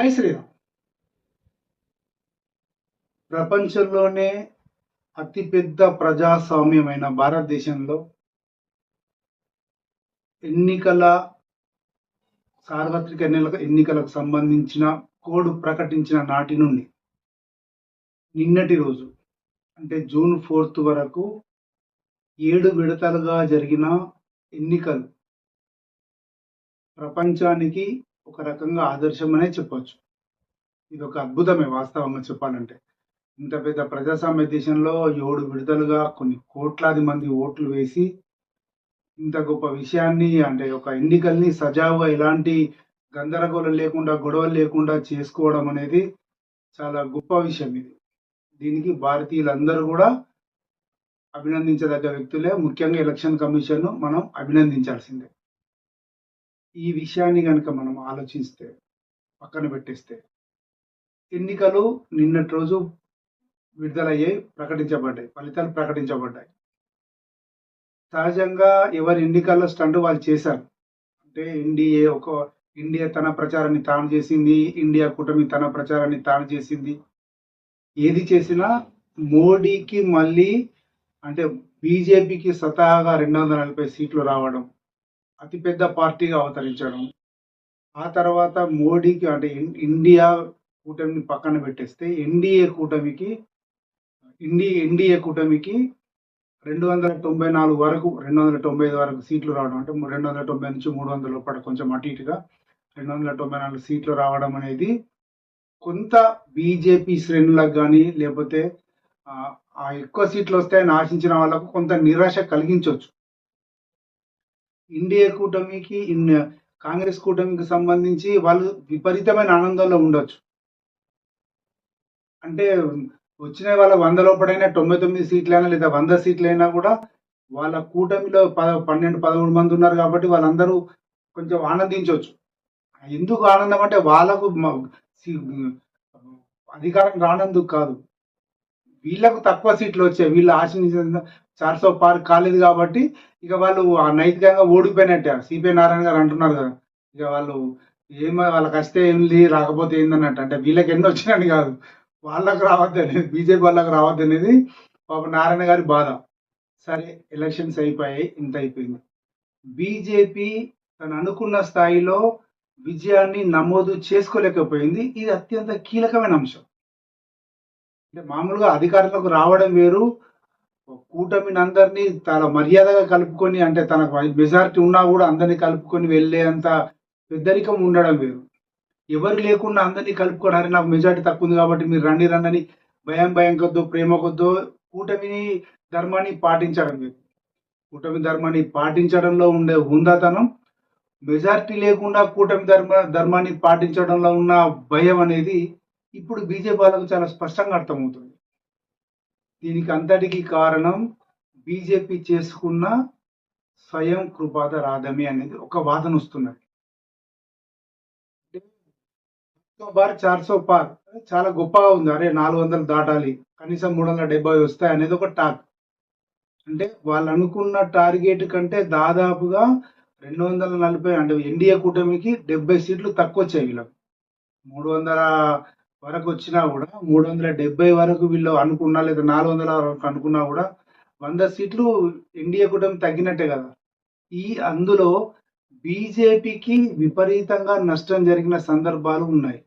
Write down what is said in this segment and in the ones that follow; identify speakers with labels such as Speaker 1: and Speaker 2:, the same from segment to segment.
Speaker 1: జై శ్రీరామ్ ప్రపంచంలోనే అతిపెద్ద ప్రజాస్వామ్యమైన భారతదేశంలో ఎన్నికల సార్వత్రిక ఎన్నికల ఎన్నికలకు సంబంధించిన కోడ్ ప్రకటించిన నాటి నుండి నిన్నటి రోజు అంటే జూన్ ఫోర్త్ వరకు ఏడు విడతలుగా జరిగిన ఎన్నికలు ప్రపంచానికి ఒక రకంగా ఆదర్శమనే చెప్పొచ్చు. ఇది ఒక అద్భుతమే వాస్తవంగా చెప్పాలంటే. ఇంత పెద్ద ప్రజాస్వామ్య దేశంలో ఏడు విడుదలుగా కొన్ని కోట్లాది మంది ఓట్లు వేసి ఇంత గొప్ప విషయాన్ని అంటే ఒక ఎన్నికల్ని సజావుగా ఎలాంటి గందరగోళం లేకుండా గొడవలు లేకుండా చేసుకోవడం అనేది చాలా గొప్ప విషయం ఇది. దీనికి భారతీయులందరూ కూడా అభినందించదగ్గ వ్యక్తులే. ముఖ్యంగా ఎలక్షన్ కమిషన్ మనం అభినందించాల్సిందే. ఈ విషయాన్ని కనుక మనం ఆలోచిస్తే పక్కన పెట్టేస్తే ఎన్నికలు నిన్నటి రోజు విడుదలయ్యాయి ప్రకటించబడ్డాయి. ఫలితాలు ప్రకటించబడ్డాయి. సహజంగా ఎవరి ఎన్నికల్లో స్టంట్ వాళ్ళు చేశారు? అంటే ఎన్డీఏ ఒక ఇండియా తన ప్రచారాన్ని తాను చేసింది ఇండియా కూటమి తన ప్రచారాన్ని తాను చేసింది. ఏది చేసినా మోడీకి మళ్ళీ అంటే బీజేపీకి స్వతహాగా రెండు వందల నలభై సీట్లు రావడం అతిపెద్ద పార్టీగా అవతరించడం. ఆ తర్వాత మోడీకి అంటే ఇండియా కూటమిని పక్కన పెట్టేస్తే ఎన్డీఏ కూటమికి ఇండి ఎన్డీఏ కూటమికి రెండు వందల తొంభై నాలుగు వరకు రెండు వందల తొంభై ఐదు వరకు సీట్లు రావడం అంటే రెండు వందల తొంభై నుంచి మూడు వందల లోపల కొంచెం అటు ఇటుగా రెండు వందల తొంభై నాలుగు సీట్లు రావడం అనేది కొంత బీజేపీ శ్రేణులకు కానీ లేకపోతే ఆ, ఆ ఎక్కువ సీట్లు వస్తాయని ఆశించిన వాళ్ళకు కొంత నిరాశ కలిగించవచ్చు ఇండియా కూటమికి కాంగ్రెస్ కూటమికి సంబంధించి వాళ్ళు విపరీతమైన ఆనందంలో ఉండొచ్చు. అంటే వచ్చిన వాళ్ళ వంద లోపడైనా తొంభై తొమ్మిది సీట్లైనా లేదా వంద సీట్లైనా కూడా వాళ్ళ కూటమిలో పద పన్నెండు పదమూడు మంది ఉన్నారు కాబట్టి వాళ్ళందరూ కొంచెం ఆనందించవచ్చు ఎందుకు ఆనందం అంటే వాళ్ళకు అధికారం రానందుకు కాదు. వీళ్ళకు తక్కువ సీట్లు వచ్చాయి వీళ్ళు ఆశించిన చార్సో పార్క్ కాలేదు కాబట్టి ఇక వాళ్ళు ఆ నైతికంగా ఓడిపోయినట్టే. సిపిఐ నారాయణ గారు అంటున్నారు కదా. ఇక వాళ్ళు ఏమో వాళ్ళకి వస్తే ఏంది రాకపోతే ఏందన్నట్టు. అంటే వీళ్ళకి ఎన్ని వచ్చినని కాదు. వాళ్ళకు రావద్దు అనేది బీజేపీ వాళ్ళకి రావద్దు అనేది పాప నారాయణ గారి బాధ. సరే ఎలక్షన్స్ అయిపోయాయి ఇంత అయిపోయింది. బీజేపీ తను అనుకున్న స్థాయిలో విజయాన్ని నమోదు చేసుకోలేకపోయింది. ఇది అత్యంత కీలకమైన అంశం. అంటే మామూలుగా అధికారంలోకి రావడం వేరు. కూటమిని అందరినీ చాలా మర్యాదగా కలుపుకొని అంటే తనకు మెజారిటీ ఉన్నా కూడా అందరినీ కలుపుకొని వెళ్ళేంత పెద్దరికం ఉండడం వేరు. ఎవరు లేకుండా అందరినీ కలుపుకొని అరే నాకు మెజారిటీ తక్కువ ఉంది కాబట్టి మీరు రండి రండి భయం భయం కొద్దో ప్రేమ కొద్దో కూటమిని ధర్మాన్ని పాటించడం వేరు. కూటమి ధర్మాన్ని పాటించడంలో ఉండే హుందాతనం మెజారిటీ లేకుండా కూటమి ధర్మ ధర్మాన్ని పాటించడంలో ఉన్న భయం అనేది ఇప్పుడు బీజేపీ వాళ్ళకు చాలా స్పష్టంగా అర్థమవుతుంది. దీనికి అంతటికి కారణం బీజేపీ చేసుకున్న స్వయం కృపాత రాధమి అనేది ఒక వాదన వస్తున్నది. బార్ చార్సో పార్ చాలా గొప్పగా ఉంది. అరే నాలుగు వందలు దాటాలి. కనీసం మూడు వందల డెబ్బై వస్తాయి అనేది ఒక టాక్. అంటే వాళ్ళు అనుకున్న టార్గెట్ కంటే దాదాపుగా రెండు వందల నలభై అంటే ఎన్డీఏ కూటమికి డెబ్బై సీట్లు తక్కువ వచ్చాయి వీళ్ళకి. మూడు వందల వరకు వచ్చినా కూడా మూడు వందల డెబ్బై వరకు వీళ్ళు అనుకున్నా లేదా నాలుగు వందల వరకు అనుకున్నా కూడా వంద సీట్లు ఎన్డీఏ కూటమి తగ్గినట్టే కదా. ఈ అందులో బీజేపీకి విపరీతంగా నష్టం జరిగిన సందర్భాలు ఉన్నాయి.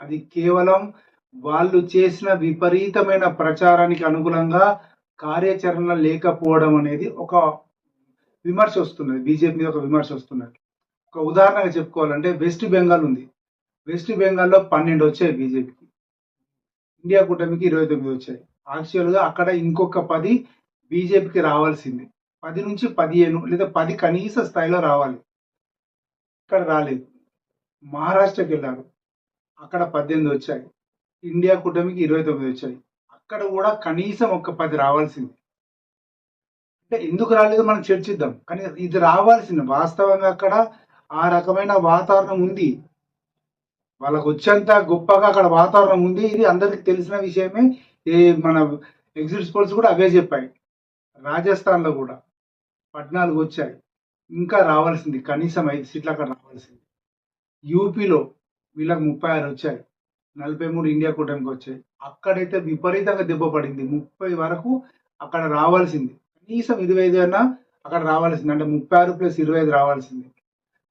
Speaker 1: అది కేవలం వాళ్ళు చేసిన విపరీతమైన ప్రచారానికి అనుగుణంగా కార్యాచరణ లేకపోవడం అనేది ఒక విమర్శ వస్తున్నది. బీజేపీ మీద ఒక విమర్శ వస్తున్నది. ఒక ఉదాహరణగా చెప్పుకోవాలంటే వెస్ట్ బెంగాల్ ఉంది. వెస్ట్ బెంగాల్లో పన్నెండు వచ్చాయి బీజేపీకి ఇండియా కూటమికి ఇరవై తొమ్మిది వచ్చాయి. యాక్చువల్గా అక్కడ ఇంకొక పది బీజేపీకి రావాల్సింది. పది నుంచి పదిహేను లేదా పది కనీస స్థాయిలో రావాలి. ఇక్కడ రాలేదు. మహారాష్ట్రకి వెళ్ళారు. అక్కడ పద్దెనిమిది వచ్చాయి. ఇండియా కూటమికి ఇరవై తొమ్మిది వచ్చాయి. అక్కడ కూడా కనీసం ఒక పది రావాల్సింది. అంటే ఎందుకు రాలేదు మనం చర్చిద్దాం. కానీ ఇది రావాల్సింది. వాస్తవంగా అక్కడ ఆ రకమైన వాతావరణం ఉంది. వాళ్ళకు వచ్చేంత గొప్పగా అక్కడ వాతావరణం ఉంది. ఇది అందరికి తెలిసిన విషయమే. ఈ మన ఎగ్జిట్ పోల్స్ కూడా అవే చెప్పాయి. రాజస్థాన్లో కూడా పద్నాలుగు వచ్చాయి. ఇంకా రావాల్సింది కనీసం ఐదు సీట్లు అక్కడ రావాల్సింది. యూపీలో వీళ్ళకి ముప్పై ఆరు వచ్చాయి. నలభై మూడు ఇండియా కూటమికి వచ్చాయి. అక్కడైతే విపరీతంగా దెబ్బ పడింది. ముప్పై వరకు అక్కడ రావాల్సింది. కనీసం ఇరవై ఐదు అయినా అక్కడ రావాల్సింది. అంటే ముప్పై ఆరు ప్లస్ ఇరవై ఐదు రావాల్సింది.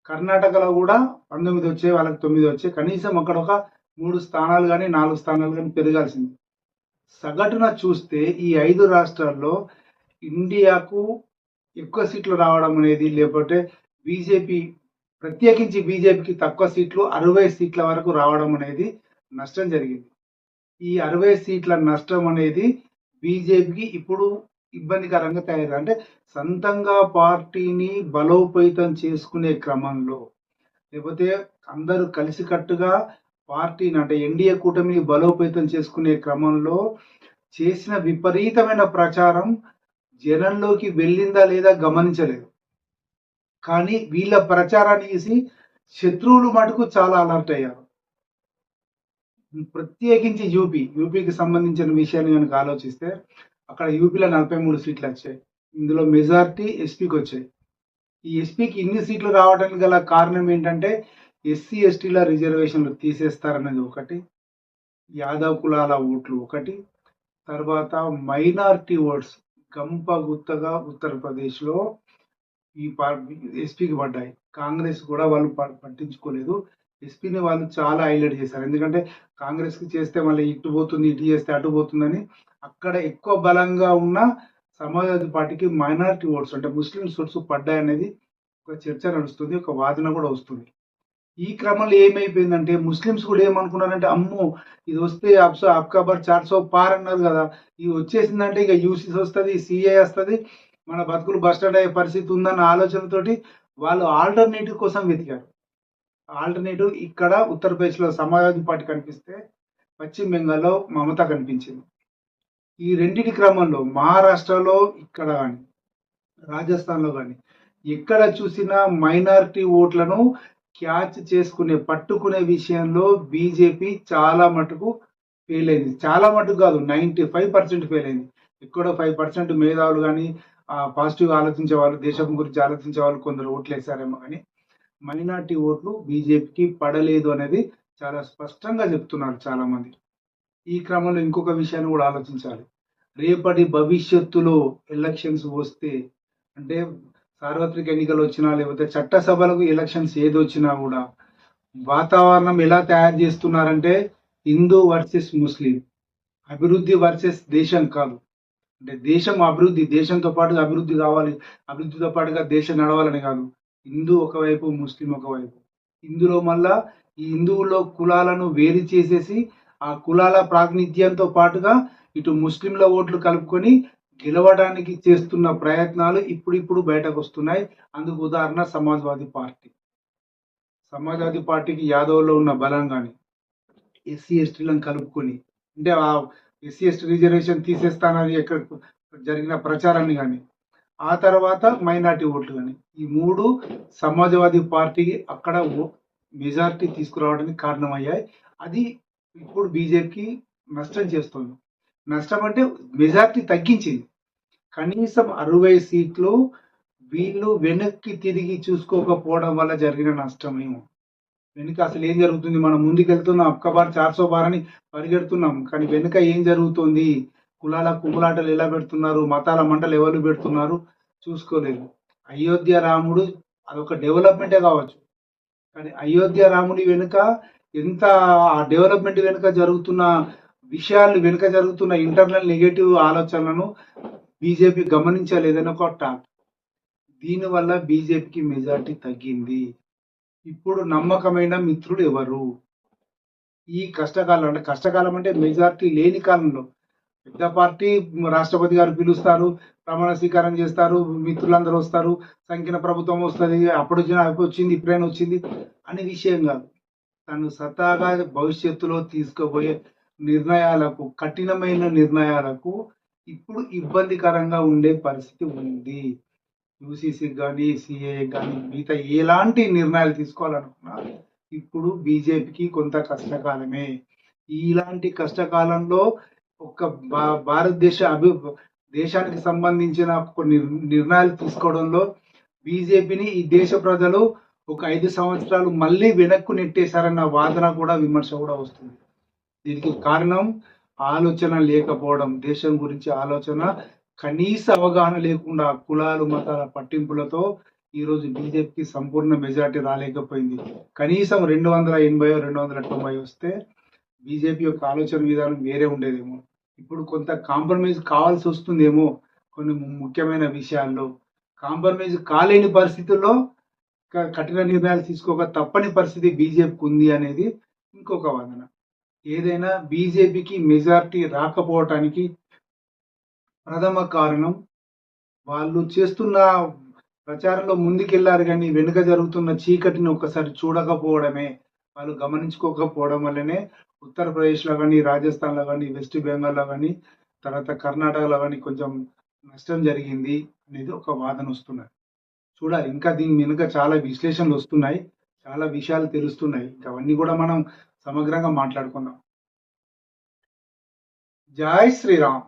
Speaker 1: కర్ణాటకలో కూడా పంతొమ్మిది వచ్చే వాళ్ళకి తొమ్మిది వచ్చే కనీసం అక్కడ ఒక మూడు స్థానాలు కానీ నాలుగు స్థానాలు కానీ పెరగాల్సింది. సగటున చూస్తే ఈ ఐదు రాష్ట్రాల్లో ఇండియాకు ఎక్కువ సీట్లు రావడం అనేది లేకపోతే బీజేపీ ప్రత్యేకించి బీజేపీకి తక్కువ సీట్లు అరవై సీట్ల వరకు రావడం అనేది నష్టం జరిగింది. ఈ అరవై సీట్ల నష్టం అనేది బీజేపీకి ఇప్పుడు ఇబ్బందికరంగా తయారు అంటే సొంతంగా పార్టీని బలోపేతం చేసుకునే క్రమంలో లేకపోతే అందరూ కలిసికట్టుగా పార్టీని అంటే ఎన్డీఏ కూటమిని బలోపేతం చేసుకునే క్రమంలో చేసిన విపరీతమైన ప్రచారం జనంలోకి వెళ్ళిందా లేదా గమనించలేదు. కానీ వీళ్ళ ప్రచారాన్ని చేసి శత్రువులు మటుకు చాలా అలర్ట్ అయ్యారు. ప్రత్యేకించి యూపీ యూపీకి సంబంధించిన విషయాన్ని కనుక ఆలోచిస్తే అక్కడ యూపీలో నలభై మూడు సీట్లు వచ్చాయి. ఇందులో మెజార్టీ ఎస్పీకి వచ్చాయి. ఈ ఎస్పీకి ఇన్ని సీట్లు రావడానికి గల కారణం ఏంటంటే ఎస్సీ ఎస్టీల రిజర్వేషన్లు తీసేస్తారనేది ఒకటి యాదవ్ కులాల ఓట్లు ఒకటి తర్వాత మైనార్టీ ఓట్స్ గంప గుత్తగా ఉత్తరప్రదేశ్లో ఈ ఎస్పీకి పడ్డాయి. కాంగ్రెస్ కూడా వాళ్ళు ప- పట్టించుకోలేదు. ఎస్పీని వాళ్ళు చాలా హైలైట్ చేశారు. ఎందుకంటే కాంగ్రెస్కి చేస్తే మళ్ళీ ఇటు పోతుంది ఇటు చేస్తే అటు పోతుందని అక్కడ ఎక్కువ బలంగా ఉన్న సమాజ్వాదీ పార్టీకి మైనారిటీ ఓట్స్ అంటే ముస్లిమ్స్ ఓట్స్ పడ్డాయనేది ఒక చర్చ నడుస్తుంది ఒక వాదన కూడా వస్తుంది. ఈ క్రమంలో ఏమైపోయిందంటే ముస్లిమ్స్ కూడా ఏమనుకున్నారంటే అమ్మో ఇది వస్తే అబ్సో అబ్కాబర్ చార్సో పార్ అన్నారు కదా. ఇది వచ్చేసిందంటే ఇక యూసీస్ వస్తుంది సిఏ వస్తుంది మన బతుకులు బస్టాండ్ అయ్యే పరిస్థితి ఉందన్న ఆలోచనతోటి వాళ్ళు ఆల్టర్నేటివ్ కోసం వెతికారు. ఆల్టర్నేటివ్ ఇక్కడ ఉత్తరప్రదేశ్లో సమాజ్వాదీ పార్టీ కనిపిస్తే పశ్చిమ బెంగాల్లో మమత కనిపించింది. ఈ రెండింటి క్రమంలో మహారాష్ట్రలో ఇక్కడ కానీ రాజస్థాన్లో కానీ ఎక్కడ చూసినా మైనారిటీ ఓట్లను క్యాచ్ చేసుకునే పట్టుకునే విషయంలో బీజేపీ చాలా మటుకు ఫెయిల్ అయింది. చాలా మటుకు కాదు నైంటీ ఫైవ్ పర్సెంట్ ఫెయిల్ అయింది. ఎక్కడో ఫైవ్ పర్సెంట్ మేధావులు కానీ పాజిటివ్ ఆలోచించే వాళ్ళు దేశం గురించి ఆలోచించే వాళ్ళు కొందరు ఓట్లు వేశారేమో కానీ మైనార్టీ ఓట్లు బీజేపీకి పడలేదు అనేది చాలా స్పష్టంగా చెప్తున్నారు చాలా మంది ఈ క్రమంలో ఇంకొక విషయాన్ని కూడా ఆలోచించాలి. రేపటి భవిష్యత్తులో ఎలక్షన్స్ వస్తే అంటే సార్వత్రిక ఎన్నికలు వచ్చినా లేకపోతే చట్టసభలకు ఎలక్షన్స్ ఏదొచ్చినా కూడా వాతావరణం ఎలా తయారు చేస్తున్నారంటే హిందూ వర్సెస్ ముస్లిం అభివృద్ధి వర్సెస్ దేశం కాదు. అంటే దేశం అభివృద్ధి దేశంతో పాటుగా అభివృద్ధి కావాలి అభివృద్ధితో పాటుగా దేశం నడవాలని కాదు. హిందూ ఒకవైపు ముస్లిం ఒకవైపు. ఇందులో మళ్ళా ఈ హిందువుల్లో కులాలను వేరు చేసేసి కులాల ప్రాతినిధ్యంతో పాటుగా ఇటు ముస్లింల ఓట్లు కలుపుకొని గెలవడానికి చేస్తున్న ప్రయత్నాలు ఇప్పుడిప్పుడు బయటకు వస్తున్నాయి. అందుకు ఉదాహరణ సమాజ్వాదీ పార్టీ. సమాజ్వాదీ పార్టీకి యాదవ్లో ఉన్న బలం కానీ ఎస్సీ ఎస్టీలను కలుపుకొని అంటే ఆ ఎస్సీ ఎస్టీ రిజర్వేషన్ తీసేస్తానని ఎక్కడ జరిగిన ప్రచారాన్ని కానీ ఆ తర్వాత మైనార్టీ ఓట్లు కానీ ఈ మూడు సమాజ్వాదీ పార్టీకి అక్కడ మెజార్టీ తీసుకురావడానికి కారణమయ్యాయి. అది ఇప్పుడు బీజేపీకి నష్టం చేస్తుంది. నష్టం అంటే మెజార్టీ తగ్గించింది. కనీసం అరవై సీట్లు వీళ్ళు వెనక్కి తిరిగి చూసుకోకపోవడం వల్ల జరిగిన నష్టమేమో. వెనుక అసలు ఏం జరుగుతుంది? మనం ముందుకెళ్తున్నాం అక్కబార్ చార్సో బార్ అని పరిగెడుతున్నాం. కానీ వెనుక ఏం జరుగుతుంది? కులాల కుమ్ములాటలు ఎలా పెడుతున్నారు? మతాల మంటలు ఎవరు పెడుతున్నారు? చూసుకోలేదు. అయోధ్య రాముడు అదొక డెవలప్మెంటే కావచ్చు. కానీ అయోధ్య రాముడి వెనుక ఎంత ఆ డెవలప్మెంట్ వెనుక జరుగుతున్న విషయాలు వెనుక జరుగుతున్న ఇంటర్నల్ నెగటివ్ ఆలోచనలను బీజేపీ గమనించలేదని ఒక టాక్ దీనివల్ల బీజేపీకి మెజార్టీ తగ్గింది. ఇప్పుడు నమ్మకమైన మిత్రుడు ఎవరు? ఈ కష్టకాలం అంటే కష్టకాలం అంటే మెజార్టీ లేని కాలంలో పెద్ద పార్టీ రాష్ట్రపతి గారు పిలుస్తారు ప్రమాణ స్వీకారం చేస్తారు మిత్రులందరూ వస్తారు సంఖ్యన ప్రభుత్వం వస్తుంది అప్పుడు వచ్చిన వచ్చింది ఇప్పుడైనా వచ్చింది అనే విషయం కాదు. తను సతాగా భవిష్యత్తులో తీసుకోబోయే నిర్ణయాలకు కఠినమైన నిర్ణయాలకు ఇప్పుడు ఇబ్బందికరంగా ఉండే పరిస్థితి ఉంది. యూసీసీ కానీ సిఏ కానీ మిగతా ఎలాంటి నిర్ణయాలు తీసుకోవాలనుకున్నా ఇప్పుడు బీజేపీకి కొంత కష్టకాలమే. ఇలాంటి కష్టకాలంలో ఒక భారతదేశ అభి దేశానికి సంబంధించిన కొన్ని నిర్ణయాలు తీసుకోవడంలో బీజేపీని ఈ దేశ ప్రజలు ఒక ఐదు సంవత్సరాలు మళ్ళీ వెనక్కు నెట్టేశారన్న వాదన కూడా విమర్శ కూడా వస్తుంది. దీనికి కారణం ఆలోచన లేకపోవడం దేశం గురించి ఆలోచన కనీస అవగాహన లేకుండా కులాలు మతాల పట్టింపులతో ఈరోజు బీజేపీకి సంపూర్ణ మెజార్టీ రాలేకపోయింది. కనీసం రెండు వందల ఎనభై రెండు వందల తొంభై వస్తే బీజేపీ యొక్క ఆలోచన విధానం వేరే ఉండేదేమో. ఇప్పుడు కొంత కాంప్రమైజ్ కావాల్సి వస్తుందేమో కొన్ని ముఖ్యమైన విషయాల్లో. కాంప్రమైజ్ కాలేని పరిస్థితుల్లో కఠిన నిర్ణయాలు తీసుకోక తప్పని పరిస్థితి బీజేపీకి ఉంది అనేది ఇంకొక వాదన. ఏదైనా బీజేపీకి మెజార్టీ రాకపోవటానికి ప్రథమ కారణం వాళ్ళు చేస్తున్న ప్రచారంలో ముందుకెళ్ళారు కానీ వెనుక జరుగుతున్న చీకటిని ఒక్కసారి చూడకపోవడమే వాళ్ళు గమనించుకోకపోవడం వల్లనే ఉత్తరప్రదేశ్లో కానీ రాజస్థాన్లో కానీ వెస్ట్ బెంగాల్లో కానీ తర్వాత కర్ణాటకలో కానీ కొంచెం నష్టం జరిగింది అనేది ఒక వాదన వస్తున్నది. చూడాలి. ఇంకా దీని వెనుక చాలా విశ్లేషణలు వస్తున్నాయి. చాలా విషయాలు తెలుస్తున్నాయి. ఇంకా అవన్నీ కూడా మనం సమగ్రంగా మాట్లాడుకుందాం. జై శ్రీరామ్.